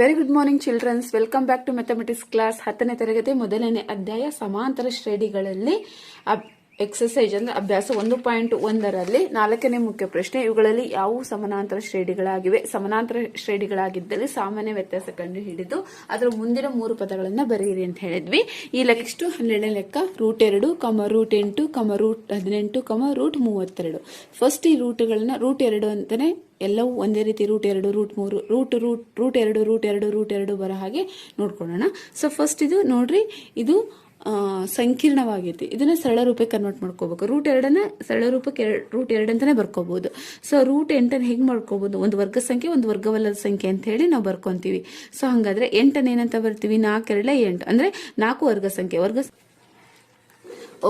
Very good morning childrens welcome back to mathematics class ಹತ್ತನೇ ತರಗತಿ ಮೊದಲನೇ ಅಧ್ಯಾಯ ಸಮಾಂತರ ಶ್ರೇಣಿಗಳಲ್ಲಿ ಎಕ್ಸಸೈಸ್ ಅಂದ್ರೆ ಅಭ್ಯಾಸ ಒಂದು ಪಾಯಿಂಟ್ ಒಂದರಲ್ಲಿ ನಾಲ್ಕನೇ ಮುಖ್ಯ ಪ್ರಶ್ನೆ. ಇವುಗಳಲ್ಲಿ ಯಾವ ಸಮಾನಾಂತರ ಶ್ರೇಣಿಗಳಾಗಿವೆ? ಸಮಾನಾಂತರ ಶ್ರೇಣಿಗಳಾಗಿದ್ದಲ್ಲಿ ಸಾಮಾನ್ಯ ವ್ಯತ್ಯಾಸ ಕಂಡು ಹಿಡಿದು ಅದರ ಮುಂದಿನ ಮೂರು ಪದಗಳನ್ನು ಬರೆಯಿರಿ ಅಂತ ಹೇಳಿದ್ವಿ. ಈ ನೆಕ್ಸ್ಟ್ ಹನ್ನೆರಡನೇ ಲೆಕ್ಕ. ರೂಟ್ ಎರಡು ಕಮ ರೂಟ್ ಎಂಟು ಕಮ ರೂಟ್ ಹದಿನೆಂಟು ಕಮ ರೂಟ್ ಮೂವತ್ತೆರಡು. ಫಸ್ಟ್ ಈ ರೂಟ್ಗಳನ್ನ ರೂಟ್ ಎರಡು ಅಂತಾನೆ ಎಲ್ಲವೂ ಒಂದೇ ರೀತಿ ರೂಟ್ ಎರಡು ರೂಟ್ ಮೂರು ರೂಟ್ ರೂಟ್ ರೂಟ್ ಎರಡು ರೂಟ್ ಎರಡು ರೂಟ್ ಎರಡು ಬರೋ ಹಾಗೆ ನೋಡ್ಕೊಳ್ಳೋಣ. ಸೊ ಫಸ್ಟ್ ಇದು ನೋಡ್ರಿ, ಇದು ಸಂಕೀರ್ಣವಾಗೈತಿ. ಇದನ್ನ ಸರಳ ರೂಪಕ್ಕೆ ಕನ್ವರ್ಟ್ ಮಾಡ್ಕೋಬೇಕು. ರೂಟ್ ಎರಡನ್ನ ಸರಳ ರೂಪಕ್ಕೆ ಎರಡು ರೂಟ್ ಎರಡು ಅಂತಾನೆ ಬರ್ಕೋಬೋದು. ಸೊ ರೂಟ್ ಎಂಟನ್ನು ಹೆಂಗೆ ಮಾಡ್ಕೋಬಹುದು ಒಂದು ವರ್ಗ ಸಂಖ್ಯೆ, ಒಂದು ವರ್ಗವಲ್ಲದ ಸಂಖ್ಯೆ ಅಂತ ಹೇಳಿ ನಾವು ಬರ್ಕೊಂತೀವಿ. ಸೊ ಹಂಗಾದ್ರೆ ಎಂಟನ್ನು ಏನಂತ ಬರ್ತೀವಿ? ನಾಲ್ಕೆರಡಲೆ ಎಂಟು. ಅಂದರೆ ನಾಲ್ಕು ವರ್ಗ ಸಂಖ್ಯೆ. ವರ್ಗ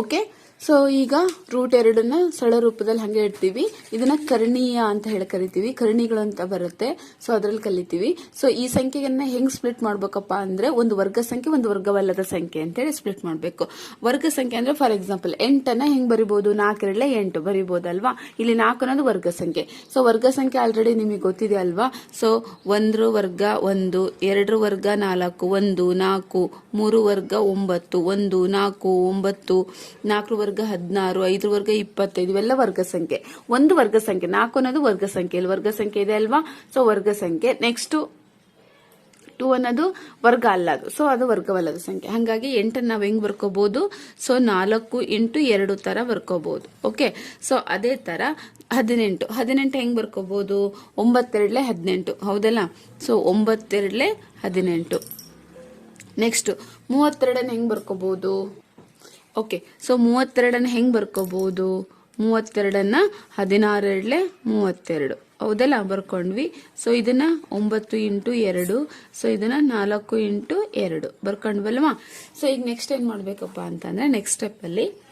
ಓಕೆ ಸೊ ಈಗ ರೂಟ್ ಎರಡನ್ನ ಸರಳ ರೂಪದಲ್ಲಿ ಹಂಗೆ ಇಡ್ತೀವಿ. ಇದನ್ನ ಕರ್ಣೀಯ ಅಂತ ಹೇಳಿ ಕರಿತೀವಿ. ಕರ್ಣಿಗಳು ಅಂತ ಬರುತ್ತೆ. ಸೊ ಅದ್ರಲ್ಲಿ ಕಲಿತೀವಿ. ಸೊ ಈ ಸಂಖ್ಯೆಯನ್ನ ಹೆಂಗ್ ಸ್ಪ್ಲಿಟ್ ಮಾಡ್ಬೇಕಪ್ಪ ಅಂದ್ರೆ ಒಂದು ವರ್ಗ ಸಂಖ್ಯೆ, ಒಂದು ವರ್ಗವಲ್ಲದ ಸಂಖ್ಯೆ ಅಂತ ಹೇಳಿ ಸ್ಪ್ಲಿಟ್ ಮಾಡಬೇಕು. ವರ್ಗ ಸಂಖ್ಯೆ ಅಂದ್ರೆ ಫಾರ್ ಎಕ್ಸಾಂಪಲ್ ಎಂಟನ್ನ ಹೆಂಗ್ ಬರಿಬಹುದು ನಾಲ್ಕರಲ್ಲೇ ಎಂಟು ಬರಿಬಹುದಲ್ವಾ ಇಲ್ಲಿ ನಾಲ್ಕು ಅನ್ನೋದು ವರ್ಗ ಸಂಖ್ಯೆ. ಸೊ ವರ್ಗ ಸಂಖ್ಯೆ ಆಲ್ರೆಡಿ ನಿಮಗೆ ಗೊತ್ತಿದೆ ಅಲ್ವಾ? ಸೊ ಒಂದ್ರ ವರ್ಗ ಒಂದು, ಎರಡರ ವರ್ಗ ನಾಲ್ಕು, ಒಂದು, ನಾಲ್ಕು, ಮೂರು ವರ್ಗ ಒಂಬತ್ತು, ಒಂದು, ನಾಲ್ಕು, ಒಂಬತ್ತು ನಾಲ್ಕು ವರ್ಗ ಹದಿನಾರು, ಐದು ವರ್ಗ ಇಪ್ಪತ್ತೈದು, ಇವೆಲ್ಲ ವರ್ಗ ಸಂಖ್ಯೆ. ಒಂದು ವರ್ಗ ಸಂಖ್ಯೆ ನಾಲ್ಕು ಅನ್ನೋದು ವರ್ಗ ಸಂಖ್ಯೆ. ಇಲ್ಲಿ ವರ್ಗ ಸಂಖ್ಯೆ ಇದೆ ಅಲ್ವಾ? ಸೊ ವರ್ಗ ಸಂಖ್ಯೆ. ನೆಕ್ಸ್ಟ್ ಟೂ ಅನ್ನೋದು ವರ್ಗ ಅಲ್ಲ ಅದು ಸೊ ಅದು ವರ್ಗವಲ್ಲದ ಸಂಖ್ಯೆ. ಹಾಗಾಗಿ ಎಂಟನ್ನು ನಾವು ಹೆಂಗೆ ಬರ್ಕೋಬಹುದು ಸೊ ನಾಲ್ಕು ಇಂಟು ಎರಡು ತರ ಬರ್ಕೋಬಹುದು ಓಕೆ ಸೊ ಅದೇ ತರ ಹದಿನೆಂಟು. ಹದಿನೆಂಟು ಹೆಂಗೆ ಬರ್ಕೋಬಹುದು ಒಂಬತ್ತೆರಡಲೆ ಹದಿನೆಂಟು. ಹೌದಲ್ಲ? ಸೊ ಒಂಬತ್ತೆರಡಲೆ ಹದಿನೆಂಟು. ನೆಕ್ಸ್ಟ್ ಮೂವತ್ತೆರಡನ್ನ ಹೆಂಗೆ ಬರ್ಕೋಬಹುದು ಓಕೆ ಸೊ ಮೂವತ್ತೆರಡನ್ನ ಹೆಂಗೆ ಬರ್ಕೋಬಹುದು ಮೂವತ್ತೆರಡನ್ನ ಹದಿನಾರೆರಡಲೆ ಮೂವತ್ತೆರಡು. ಹೌದಲ್ಲ? ಬರ್ಕೊಂಡ್ವಿ. ಸೊ ಇದನ್ನ ಒಂಬತ್ತು ಇಂಟು ಎರಡು. ಸೊ ಇದನ್ನ ನಾಲ್ಕು ಇಂಟು ಎರಡು. ಬರ್ಕೊಂಡ್ವಲ್ವಾ? ಸೊ ಈಗ ನೆಕ್ಸ್ಟ್ ಏನ್ ಮಾಡ್ಬೇಕಪ್ಪ ಅಂತಂದ್ರೆ ನೆಕ್ಸ್ಟ್ ಸ್ಟೆಪ್ ಅಲ್ಲಿ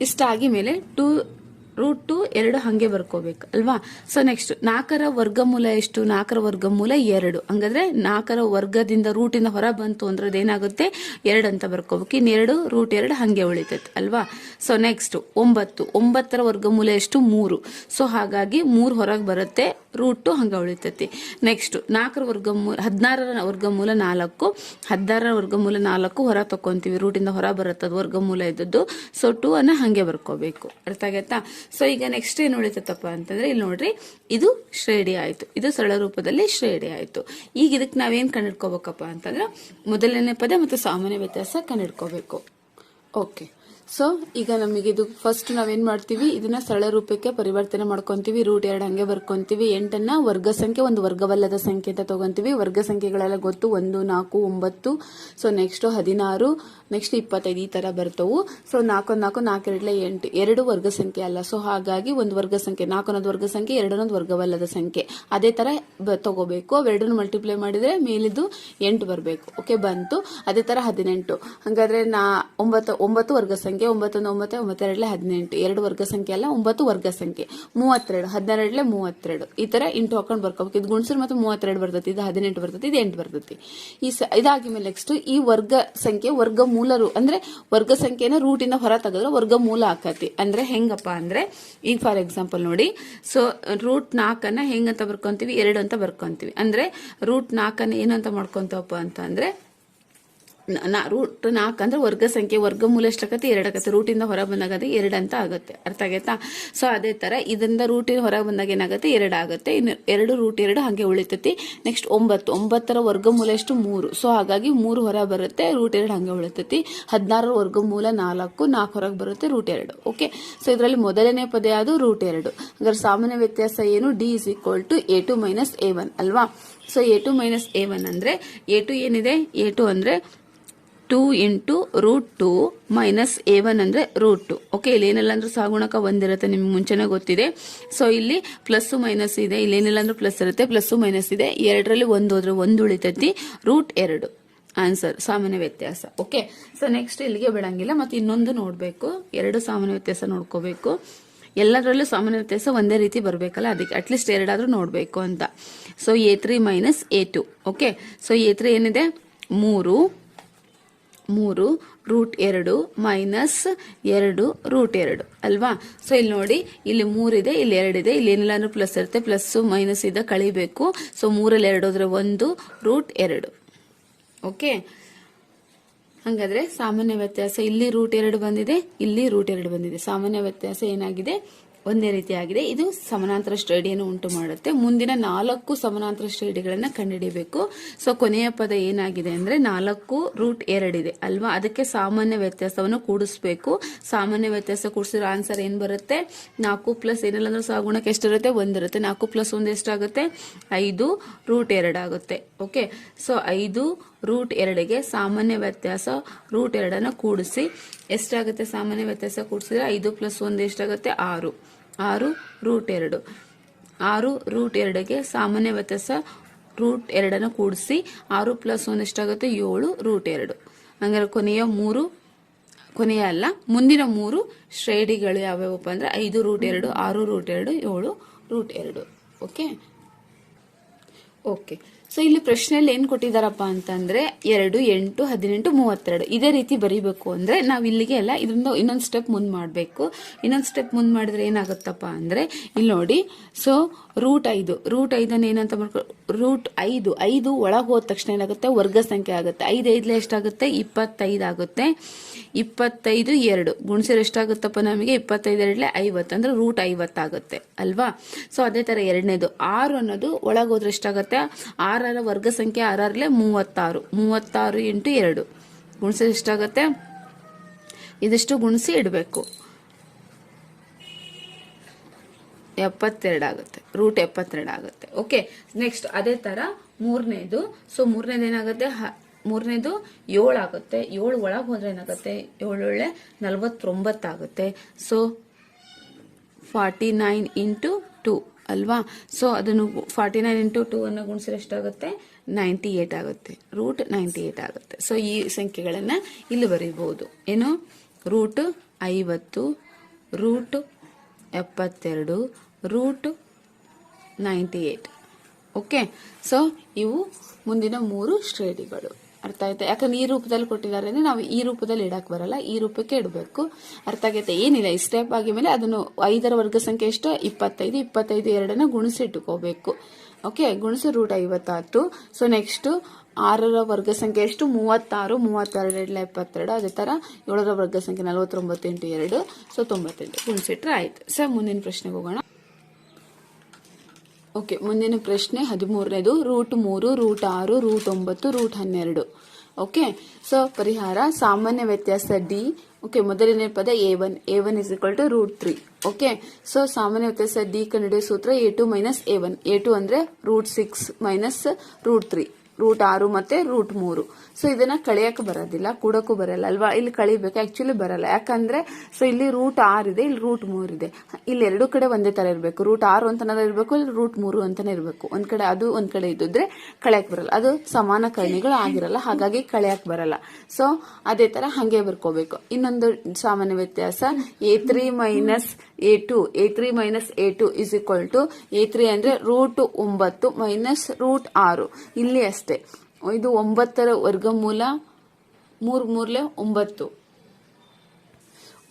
ಇಷ್ಟಾಗಿ ಮೇಲೆ ಟೂ ರೂಟ್ ಟು ಎರಡು ಹಂಗೆ ಬರ್ಕೋಬೇಕು, ಅಲ್ವಾ? ಸೊ ನೆಕ್ಸ್ಟ್ ನಾಲ್ಕರ ವರ್ಗಮೂಲ ಎಷ್ಟು? ನಾಲ್ಕರ ವರ್ಗಮೂಲ ಎರಡು. ಹಂಗಾದ್ರೆ, ನಾಲ್ಕರ ವರ್ಗದಿಂದ ರೂಟಿಂದ ಹೊರ ಬಂತು ಅಂದ್ರೆ ಅದೇನಾಗುತ್ತೆ ಎರಡು ಅಂತ ಬರ್ಕೋಬೇಕು. ಇನ್ನೆರಡು ರೂಟ್ ಎರಡು ಹಂಗೆ ಉಳಿತೈತೆ, ಅಲ್ವಾ? ಸೊ ನೆಕ್ಸ್ಟ್ ಒಂಬತ್ತು. ಒಂಬತ್ತರ ವರ್ಗಮೂಲ ಎಷ್ಟು? ಮೂರು. ಸೊ ಹಾಗಾಗಿ ಮೂರು ಹೊರಗೆ ಬರುತ್ತೆ ರೂಟ್ ಟು ಹಂಗೆ ಉಳಿತೈತಿ. ನೆಕ್ಸ್ಟ್ ನಾಲ್ಕರ ವರ್ಗಮೂಲ, ಹದಿನಾರರ ವರ್ಗಮೂಲ ನಾಲ್ಕು. ಹದಿನಾರರ ವರ್ಗಮೂಲ ನಾಲ್ಕು ಹೊರ ತಕೊಂತೀವಿ ರೂಟಿಂದ ಹೊರ ಬರುತ್ತೆ ಅದು ವರ್ಗಮೂಲ ಇದ್ದದ್ದು. ಸೊ ಟೂ ಅನ್ನ ಹಂಗೆ ಬರ್ಕೋಬೇಕು. ಅರ್ಥ ಆಗತ್ತಾ ಸೊ ಈಗ ನೆಕ್ಸ್ಟ್ ಏನು ಉಳಿತಪ್ಪ ಅಂತಂದ್ರೆ ಇಲ್ಲಿ ನೋಡ್ರಿ, ಇದು ಶ್ರೇಡಿ ಆಯಿತು. ಇದು ಸರಳ ರೂಪದಲ್ಲಿ ಶ್ರೇಡಿ ಆಯಿತು. ಈಗ ಇದಕ್ಕೆ ನಾವೇನ್ ಕಂಡಿಡ್ಕೋಬೇಕಪ್ಪ ಅಂತಂದ್ರೆ, ಮೊದಲನೇ ಪದ ಮತ್ತು ಸಾಮಾನ್ಯ ವ್ಯತ್ಯಾಸ ಕಂಡಿಡ್ಕೋಬೇಕು ಓಕೆ ಸೊ ಈಗ ನಮಗೆ ಇದು ಫಸ್ಟ್ ನಾವೇನ್ ಮಾಡ್ತೀವಿ? ಇದನ್ನ ಸರಳ ರೂಪಕ್ಕೆ ಪರಿವರ್ತನೆ ಮಾಡ್ಕೊಂತೀವಿ. ರೂಟ್ ಎರಡು ಹಂಗೆ ಬರ್ಕೊಂತೀವಿ. ಎಂಟನ್ನ ವರ್ಗ ಸಂಖ್ಯೆ, ಒಂದು ವರ್ಗವಲ್ಲದ ಸಂಖ್ಯೆ ಅಂತ ತಗೊಂತೀವಿ. ವರ್ಗ ಸಂಖ್ಯೆಗಳೆಲ್ಲ ಗೊತ್ತು. ಒಂದು, ನಾಲ್ಕು, ಒಂಬತ್ತು. ಸೊ ನೆಕ್ಸ್ಟ್ ಹದಿನಾರು ನೆಕ್ಸ್ಟ್ ಇಪ್ಪತ್ತೈದು ಈ ತರ ಬರ್ತವು. ಸೊ ನಾಲ್ಕು ನಾಲ್ಕು ನಾಲ್ಕೆರಡ್ಲೆ ಎಂಟು. ಎರಡು ವರ್ಗ ಸಂಖ್ಯೆ ಅಲ್ಲ. ಸೊ ಹಾಗಾಗಿ ಒಂದು ವರ್ಗ ಸಂಖ್ಯೆ, ನಾಲ್ಕು ಅನ್ನೋದು ವರ್ಗ ಸಂಖ್ಯೆ ಎರಡನ್ನೊಂದು ವರ್ಗವಲ್ಲದ ಸಂಖ್ಯೆ. ಅದೇ ತರ ತಗೋಬೇಕು. ಅವೆರಡನ್ನು ಮಲ್ಟಿಪ್ಲೈ ಮಾಡಿದ್ರೆ ಮೇಲಿದ್ದು ಎಂಟು ಬರಬೇಕು. ಓಕೆ ಬಂತು. ಅದೇ ತರ ಹದಿನೆಂಟು. ಹಂಗಾದ್ರೆ ನಾ ಒಂಬತ್ತು ಒಂಬತ್ತು ವರ್ಗ ಸಂಖ್ಯೆ ಒಂಬತ್ತೊಂದು ಒಂಬತ್ತು, ಒಂಬತ್ತೆರಡಲೆ ಹದಿನೆಂಟು. ಎರಡು ವರ್ಗ ಸಂಖ್ಯೆ ಅಲ್ಲ, ಒಂಬತ್ತು ವರ್ಗ ಸಂಖ್ಯೆ. ಮೂವತ್ತೆರಡು, ಹದಿನೆರಡಲೆ ಮೂವತ್ತೆರಡು. ಈ ತರ ಇಂಟು ಹಾಕೊಂಡು ಬರ್ಕೋಬೇಕು. ಇದು ಗುಣಿಸಿದ್ರೆ ಮತ್ತು ಮೂವತ್ತೆರಡು ಬರ್ತೈತಿ, ಇದು ಹದಿನೆಂಟು ಬರ್ತೈತಿ, ಇದು ಎಂಟು ಬರ್ತೈತಿ. ಈ ಸ ಇದಾಗಿ ಮೇಲೆ ನೆಕ್ಸ್ಟ್ ಈ ವರ್ಗ ಸಂಖ್ಯೆ, ವರ್ಗ ಮೂಲರು, ಅಂದ್ರೆ ವರ್ಗ ಸಂಖ್ಯೆನ ರೂಟಿಂದ ಹೊರ ತೆಗೆದ್ರೆ ವರ್ಗ ಮೂಲ ಆಕತಿ. ಅಂದ್ರೆ ಹೆಂಗಪ್ಪ ಅಂದ್ರೆ, ಈಗ ಫಾರ್ ಎಕ್ಸಾಂಪಲ್ ನೋಡಿ ಸೊ ರೂಟ್ ನಾಲ್ಕನ್ನ ಹೆಂಗಂತ ಬರ್ಕೊಂತೀವಿ? ಎರಡು ಅಂತ ಬರ್ಕೊಂತೀವಿ. ಅಂದ್ರೆ ರೂಟ್ ನಾಲ್ಕನ್ನು ಏನಂತ ಮಾಡ್ಕೊಂತವಪ್ಪ ಅಂತ ಅಂದ್ರೆ ನ- ರೂಟ್ ನಾಲ್ಕು ಅಂದ್ರೆ ವರ್ಗ ಸಂಖ್ಯೆ ವರ್ಗಮೂಲ ಎಷ್ಟಾಗತ್ತೆ ಎರಡು ಆಗತ್ತೆ ರೂಟಿಂದ ಹೊರ ಬಂದಾಗ ಅದು ಎರಡು ಅಂತ ಆಗುತ್ತೆ. ಅರ್ಥ ಆಗೈತಾ? ಸೊ ಅದೇ ತರ ಇದರಿಂದ ರೂಟಿನ ಹೊರಗೆ ಬಂದಾಗ ಏನಾಗುತ್ತೆ? ಎರಡು ಆಗುತ್ತೆ. ಇನ್ನು ಎರಡು ರೂಟ್ ಎರಡು ಹಾಗೆ ಉಳಿತೈತಿ. ನೆಕ್ಸ್ಟ್ ಒಂಬತ್ತು. ಒಂಬತ್ತರ ವರ್ಗಮೂಲ ಎಷ್ಟು? ಮೂರು. ಸೊ ಹಾಗಾಗಿ ಮೂರು ಹೊರ ಬರುತ್ತೆ ರೂಟ್ ಎರಡು ಹಾಗೆ ಉಳಿತೈತಿ. ಹದಿನಾರರ ವರ್ಗಮೂಲ ನಾಲ್ಕು ನಾಲ್ಕು ಹೊರಗೆ ಬರುತ್ತೆ ರೂಟ್ ಎರಡು. ಓಕೆ ಸೊ ಇದರಲ್ಲಿ ಮೊದಲನೇ ಪದ ಯಾವುದು ರೂಟ್ ಎರಡು. ಹಾಗಾದ್ರೆ ಸಾಮಾನ್ಯ ವ್ಯತ್ಯಾಸ ಏನು? D is equal to a two minus a one ಅಲ್ವಾ? So a two minus a one ಅಂದ್ರೆ ಎ ಟು ಏನಿದೆ? ಎ ಟು ಅಂದ್ರೆ two into root two minus a one ಅಂದ್ರೆ ರೂಟ್ ಟು. ಓಕೆ ಇಲ್ಲಿ ಏನಿಲ್ಲ ಅಂದ್ರೆ ಸಾಗುಣಕ ಒಂದಿರುತ್ತೆ ನಿಮ್ಗೆ ಮುಂಚೆನೇ ಗೊತ್ತಿದೆ. ಸೊ ಇಲ್ಲಿ ಪ್ಲಸ್ ಮೈನಸ್ ಇದೆ. ಇಲ್ಲಿ ಏನಿಲ್ಲ ಅಂದ್ರೆ ಪ್ಲಸ್ ಇರುತ್ತೆ? ಪ್ಲಸ್ ಮೈನಸ್ ಇದೆ. ಎರಡರಲ್ಲಿ ಒಂದು ಹೋದ್ರೆ ಒಂದು ಉಳಿತೈತಿ. ರೂಟ್ ಎರಡು. ಆನ್ಸರ್ ಸಾಮಾನ್ಯ ವ್ಯತ್ಯಾಸ. ಓಕೆ ಸೊ ನೆಕ್ಸ್ಟ್ ಇಲ್ಲಿಗೆ ಬಿಡಂಗಿಲ್ಲ. ಮತ್ತೆ ಇನ್ನೊಂದು ನೋಡಬೇಕು. ಎರಡು ಸಾಮಾನ್ಯ ವ್ಯತ್ಯಾಸ ನೋಡ್ಕೋಬೇಕು. ಎಲ್ಲದರಲ್ಲೂ ಸಾಮಾನ್ಯ ವ್ಯತ್ಯಾಸ ಒಂದೇ ರೀತಿ ಬರಬೇಕಲ್ಲ? ಅದಕ್ಕೆ ಅಟ್ಲೀಸ್ಟ್ ಎರಡಾದರೂ ನೋಡಬೇಕು ಅಂತ. So a three minus a two okay so a three ಏನಿದೆ? ಮೂರು. ಮೂರು ರೂಟ್ ಎರಡು ಮೈನಸ್ ಎರಡು ರೂಟ್ ಎರಡು, ಅಲ್ವಾ? ಸೊ ಇಲ್ಲಿ ನೋಡಿ, ಇಲ್ಲಿ ಮೂರಿದೆ ಇಲ್ಲಿ ಎರಡಿದೆ ಇಲ್ಲಿ ಏನಿಲ್ಲ ಪ್ಲಸ್ ಇರುತ್ತೆ ಪ್ಲಸ್ ಮೈನಸ್ ಇದ್ದ ಕಳಿಬೇಕು. ಸೊ ಮೂರಲ್ಲಿ ಎರಡು ಹೋದ್ರೆ ಒಂದು ರೂಟ್ ಎರಡು. ಓಕೆ ಹಾಗಾದ್ರೆ ಸಾಮಾನ್ಯ ವ್ಯತ್ಯಾಸ ಇಲ್ಲಿ ರೂಟ್ ಎರಡು ಬಂದಿದೆ, ಇಲ್ಲಿ ರೂಟ್ ಎರಡು ಬಂದಿದೆ. ಸಾಮಾನ್ಯ ವ್ಯತ್ಯಾಸ ಏನಾಗಿದೆ? ಒಂದೇ ರೀತಿಯಾಗಿದೆ. ಇದು ಸಮಾನಾಂತರ ಶ್ರೇಣಿಯನ್ನು ಉಂಟು ಮಾಡುತ್ತೆ. ಮುಂದಿನ ನಾಲ್ಕು ಸಮಾನಾಂತರ ಶ್ರೇಣಿಗಳನ್ನ ಕಂಡುಹಿಡಿಯಬೇಕು ಸೊ ಕೊನೆಯ ಪದ ಏನಾಗಿದೆ ಅಂದ್ರೆ ನಾಲ್ಕು ರೂಟ್ ಎರಡಿದೆ ಅಲ್ವಾ? ಅದಕ್ಕೆ ಸಾಮಾನ್ಯ ವ್ಯತ್ಯಾಸವನ್ನು ಕೂಡಿಸ್ಬೇಕು. ಸಾಮಾನ್ಯ ವ್ಯತ್ಯಾಸ ಕೂಡಿಸಿರೋ ಆನ್ಸರ್ ಏನ್ ಬರುತ್ತೆ? ನಾಲ್ಕು ಪ್ಲಸ್ ಏನಿಲ್ಲ ಅಂದ್ರೆ ಸಹಗುಣಕ್ಕೆ ಎಷ್ಟಿರುತ್ತೆ? ಒಂದಿರುತ್ತೆ ನಾಲ್ಕು ಪ್ಲಸ್ ಒಂದು ಎಷ್ಟಾಗುತ್ತೆ? ಐದು ರೂಟ್ ಎರಡಾಗುತ್ತೆ ಓಕೆ ಸೊ ಐದು ರೂಟ್ ಎರಡಿಗೆ ಸಾಮಾನ್ಯ ವ್ಯತ್ಯಾಸ ರೂಟ್ ಎರಡನ್ನು ಕೂಡಿಸಿ. ಎಷ್ಟಾಗುತ್ತೆ ಸಾಮಾನ್ಯ ವ್ಯತ್ಯಾಸ ಕೂಡಿಸಿದ್ರೆ? ಐದು ಪ್ಲಸ್ ಒಂದು ಎಷ್ಟಾಗುತ್ತೆ? ಆರು. ಆರು, ರೂಟ್ ಎರಡು. ಆರು, ರೂಟ್ ಎರಡಿಗೆ ಸಾಮಾನ್ಯ ವ್ಯತ್ಯಾಸ ರೂಟ್ ಎರಡನ್ನು ಕೂಡಿಸಿ ಆರು ಪ್ಲಸ್ ಒಂದು ಎಷ್ಟಾಗುತ್ತೆ? ಏಳು, ರೂಟ್ ಎರಡು. ಹಂಗಾರೆ ಕೊನೆಯ ಮೂರು, ಕೊನೆಯ ಅಲ್ಲ, ಮುಂದಿನ ಮೂರು ಶ್ರೇಣಿಗಳು ಯಾವ್ಯಾವಪ್ಪ ಅಂದರೆ ಐದು, ರೂಟ್ ಎರಡು, ಆರು, ರೂಟ್ ಎರಡು, ಏಳು, ರೂಟ್ ಎರಡು. ಓಕೆ? ಓಕೆ. ಸೊ ಇಲ್ಲಿ ಪ್ರಶ್ನೆಯಲ್ಲಿ ಏನ್ ಕೊಟ್ಟಿದಾರಪ್ಪ ಅಂತಂದ್ರೆ ಎರಡು, ಎಂಟು, ಹದಿನೆಂಟು, ಮೂವತ್ತೆರಡು. ಇದೇ ರೀತಿ ಬರೀಬೇಕು ಅಂದ್ರೆ ನಾವು ಇಲ್ಲಿಗೆ ಅಲ್ಲ ಇದರಿಂದ ಇನ್ನೊಂದು ಸ್ಟೆಪ್ ಮುಂದ್ ಮಾಡಬೇಕು. ಇನ್ನೊಂದು ಸ್ಟೆಪ್ ಮುಂದ್ ಮಾಡಿದ್ರೆ ಏನಾಗುತ್ತಪ್ಪ ಅಂದ್ರೆ, ಇಲ್ಲಿ ನೋಡಿ. ಸೊ ರೂಟ್ ಐದು. ರೂಟ್ ಐದನ್ನ ಏನಂತ ಮಾಡ್ಕೊ ರೂಟ್ ಐದು. ಐದು ಒಳಗೆ ಹೋದ ತಕ್ಷಣ ಏನಾಗುತ್ತೆ? ವರ್ಗ ಸಂಖ್ಯೆ ಆಗುತ್ತೆ. ಐದು ಐದ್ಲೆ ಎಷ್ಟಾಗುತ್ತೆ? ಇಪ್ಪತ್ತೈದು ಆಗುತ್ತೆ. ಇಪ್ಪತ್ತೈದು, ಎರಡು. ಗುಣಿಸಿದ್ರೆ ಎಷ್ಟಾಗುತ್ತಪ್ಪ ನಮಗೆ? ಇಪ್ಪತ್ತೈದು, ಎರಡ್ಲೆ ಐವತ್ತು. ಅಂದ್ರೆ ರೂಟ್ ಐವತ್ತಾಗುತ್ತೆ. ಅಲ್ವಾ? ಸೊ ಅದೇ ತರ ಎರಡನೇದು. ಆರು ಅನ್ನೋದು ಒಳಗೆ ಹೋದ್ರೆ ಎಷ್ಟಾಗುತ್ತೆ? ಆರರ ವರ್ಗ ಸಂಖ್ಯೆ ಆರರಲ್ಲೇ ಮೂವತ್ತಾರು. ಮೂವತ್ತಾರು ಇಂಟು ಎರಡು. ಗುಣಿಸಿದ್ರೆ ಎಷ್ಟಾಗುತ್ತೆ? ಇದಿಷ್ಟು ಗುಣಿಸಿ ಇಡಬೇಕು. ಎಪ್ಪತ್ತೆರಡು ಆಗುತ್ತೆ. ರೂಟ್ ಎಪ್ಪತ್ತೆರಡು ಆಗುತ್ತೆ. ಓಕೆ, ನೆಕ್ಸ್ಟ್ ಅದೇ ತರ ಮೂರನೇದು. ಸೊ, ಮೂರನೇದು ಏನಾಗುತ್ತೆ? ಮೂರನೇದು ಏಳು ಆಗುತ್ತೆ. ಏಳು ಒಳಗೆ ಹೋದ್ರೆ ಏನಾಗುತ್ತೆ? ಏಳೊಳ್ಳೆ ನಲ್ವತ್ತೊಂಬತ್ತಾಗುತ್ತೆ so, forty nine into two. ಅಲ್ವಾ? ಸೊ ಅದನ್ನು ಫಾರ್ಟಿ ನೈನ್ ಇಂಟು ಟೂ ಅನ್ನು ಗುಣಿಸಿದ್ರೆ ಎಷ್ಟಾಗುತ್ತೆ? ನೈಂಟಿ ಏಟ್ ಆಗುತ್ತೆ. ರೂಟ್ ನೈಂಟಿ ಏಟ್ ಆಗುತ್ತೆ. ಸೊ ಈ ಸಂಖ್ಯೆಗಳನ್ನು ಇಲ್ಲಿ ಬರೀಬಹುದು. ಏನು? ರೂಟ್ ಐವತ್ತು ರೂಟ್ ಎಪ್ಪತ್ತೆರಡು root ninety eight okay so ಇವು ಮುಂದಿನ ಮೂರು ಶ್ರೇಣಿಗಳು. ಅರ್ಥ ಆಯ್ತಾ? ಯಾಕಂದ್ರೆ ಈ ರೂಪದಲ್ಲಿ ಕೊಟ್ಟಿದ್ದಾರೆ ಅಂದ್ರೆ ನಾವು ಈ ರೂಪದಲ್ಲಿ ಇಡಕ್ ಬರಲ್ಲ, ಈ ರೂಪಕ್ಕೆ ಇಡಬೇಕು. ಅರ್ಥ ಆಗೈತೆ? ಏನಿಲ್ಲ, ಈ ಸ್ಟೆಪ್ ಆಗಿ ಮೇಲೆ ಅದನ್ನು ಐದರ ವರ್ಗ ಸಂಖ್ಯೆ ಎಷ್ಟು? ಇಪ್ಪತ್ತೈದು ಇಪ್ಪತ್ತೈದು ಎರಡನ್ನ ಗುಣಿಸಿ ಇಟ್ಟುಕೋಬೇಕು ಓಕೆ ಗುಣಿಸಿ ರೂಟ್ ಐವತ್ತಾರು ಸೊ ನೆಕ್ಸ್ಟ್ ಆರರ ವರ್ಗ ಸಂಖ್ಯೆ ಎಷ್ಟು? ಮೂವತ್ತಾರು, ಮೂವತ್ತೆರಡು ಎರಡಲ ಎಪ್ಪತ್ತೆರಡು, ಅದೇ ತರ ಏಳರ ವರ್ಗ ಸಂಖ್ಯೆ ನಲವತ್ತೊಂಬತ್ತೆಂಟು, ಎರಡು. ಸೊ ತೊಂಬತ್ತೆಂಟು ಗುಣಿಸಿಟ್ರೆ ಆಯಿತು. ಸರ್ ಮುಂದಿನ ಪ್ರಶ್ನೆಗೆ ಹೋಗೋಣ. ಓಕೆ, ಮುಂದಿನ ಪ್ರಶ್ನೆ ಹದಿಮೂರನೇದು, ರೂಟ್ ಮೂರು, ರೂಟ್ ಆರು, ರೂಟ್ ಒಂಬತ್ತು, ರೂಟ್ ಹನ್ನೆರಡು. ಓಕೆ, ಸೊ ಪರಿಹಾರ ಸಾಮಾನ್ಯ ವ್ಯತ್ಯಾಸ ಡಿ. ಓಕೆ, ಮೊದಲನೇ ಪದ a one a one is equal to root three okay, so ಸಾಮಾನ್ಯ ವ್ಯತ್ಯಾಸ ಡಿ ಕಂಡುಹಿಡಿಯೋ ಸೂತ್ರ a two minus a one. A two ಅಂದ್ರೆ root six minus root three root ಆರು ಮತ್ತೆ ರೂಟ್ ಮೂರು. ಸೊ ಇದನ್ನ ಕಳೆಯಕ್ಕೆ ಬರೋದಿಲ್ಲ, ಕೂಡಕ್ಕೂ ಬರಲ್ಲ ಅಲ್ವಾ? ಇಲ್ಲಿ ಕಳಿಬೇಕು ಆಕ್ಚುಲಿ ಬರಲ್ಲ. ಯಾಕಂದ್ರೆ ಸೊ ಇಲ್ಲಿ ರೂಟ್ ಆರ್ ಇದೆ, ಇಲ್ಲಿ ರೂಟ್ ಮೂರ್ ಇದೆ. ಇಲ್ಲಿ ಎರಡು ಕಡೆ ಒಂದೇ ತರ ಇರಬೇಕು. ರೂಟ್ ಆರು ಅಂತನಾದ್ರೂ ಇರಬೇಕು, ಇಲ್ಲಿ ರೂಟ್ ಮೂರು ಅಂತಾನೆ ಇರಬೇಕು. ಒಂದ್ ಕಡೆ ಅದು, ಒಂದ್ ಕಡೆ ಇದ್ದಿದ್ರೆ ಕಳೆಯಕ್ ಬರಲ್ಲ. ಅದು ಸಮಾನ ಕರ್ಣಿಗಳು ಆಗಿರಲ್ಲ, ಹಾಗಾಗಿ ಕಳೆಯಕ್ ಬರಲ್ಲ. ಸೊ ಅದೇ ತರ ಹಂಗೆ ಬರ್ಕೋಬೇಕು. ಇನ್ನೊಂದು ಸಾಮಾನ್ಯ ವ್ಯತ್ಯಾಸ a three minus a two a three minus a two is equal to a three ಅಂದ್ರೆ ರೂಟ್ ಒಂಬತ್ತು ಮೈನಸ್ ರೂಟ್ ಆರು. ಇಲ್ಲಿ ಅಷ್ಟೇ. ಇದು ಒಂಬತ್ತರ ವರ್ಗಮೂಲ ಮೂರು ಮೂರ್ಲೆ ಒಂಬತ್ತು.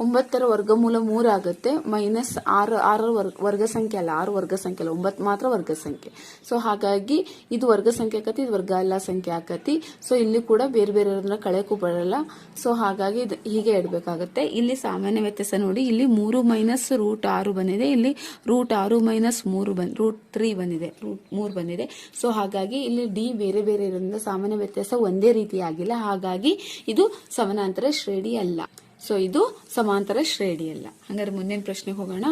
ಒಂಬತ್ತರ ವರ್ಗಮೂಲ ಮೂರಾಗುತ್ತೆ ಮೈನಸ್ ಆರು ಆರು ವರ್ಗ ವರ್ಗ ಸಂಖ್ಯೆ ಅಲ್ಲ, ಆರು ವರ್ಗ ಸಂಖ್ಯೆ ಅಲ್ಲ, ಒಂಬತ್ತು ಮಾತ್ರ ವರ್ಗ ಸಂಖ್ಯೆ. ಸೊ ಹಾಗಾಗಿ ಇದು ವರ್ಗ ಸಂಖ್ಯೆ ಆಕತಿ, ಇದು ವರ್ಗ ಅಲ್ಲ ಸಂಖ್ಯೆ ಆಕತಿ. ಸೊ ಇಲ್ಲಿ ಕೂಡ ಬೇರೆ ಬೇರೆ ಕಳೆಯಕ್ಕೂ ಬರಲ್ಲ. ಸೊ ಹಾಗಾಗಿ ಇದು ಹೀಗೆ ಇಡಬೇಕಾಗತ್ತೆ ಇಲ್ಲಿ ಸಾಮಾನ್ಯ ವ್ಯತ್ಯಾಸ ನೋಡಿ, ಇಲ್ಲಿ ಮೂರು ಮೈನಸ್ ರೂಟ್ ಆರು ಬಂದಿದೆ, ಇಲ್ಲಿ ರೂಟ್ ಆರು ಮೈನಸ್ ಮೂರು ಬಂದ್ ರೂಟ್ ತ್ರೀ ಬಂದಿದೆ, ರೂಟ್ ಮೂರು ಬಂದಿದೆ. ಸೊ ಹಾಗಾಗಿ ಇಲ್ಲಿ ಡಿ ಬೇರೆ ಬೇರೆ ಇರೋದ್ರಿಂದ ಸಾಮಾನ್ಯ ವ್ಯತ್ಯಾಸ ಒಂದೇ ರೀತಿಯಾಗಿಲ್ಲ. ಹಾಗಾಗಿ ಇದು ಸಮಾನಾಂತರ ಶ್ರೇಣಿ ಅಲ್ಲ. ಸೊ ಇದು ಸಮಾಂತರ ಶ್ರೇಣಿ ಅಲ್ಲ ಹಂಗಾರೆ ಮುಂದಿನ ಪ್ರಶ್ನೆಗೆ ಹೋಗೋಣ.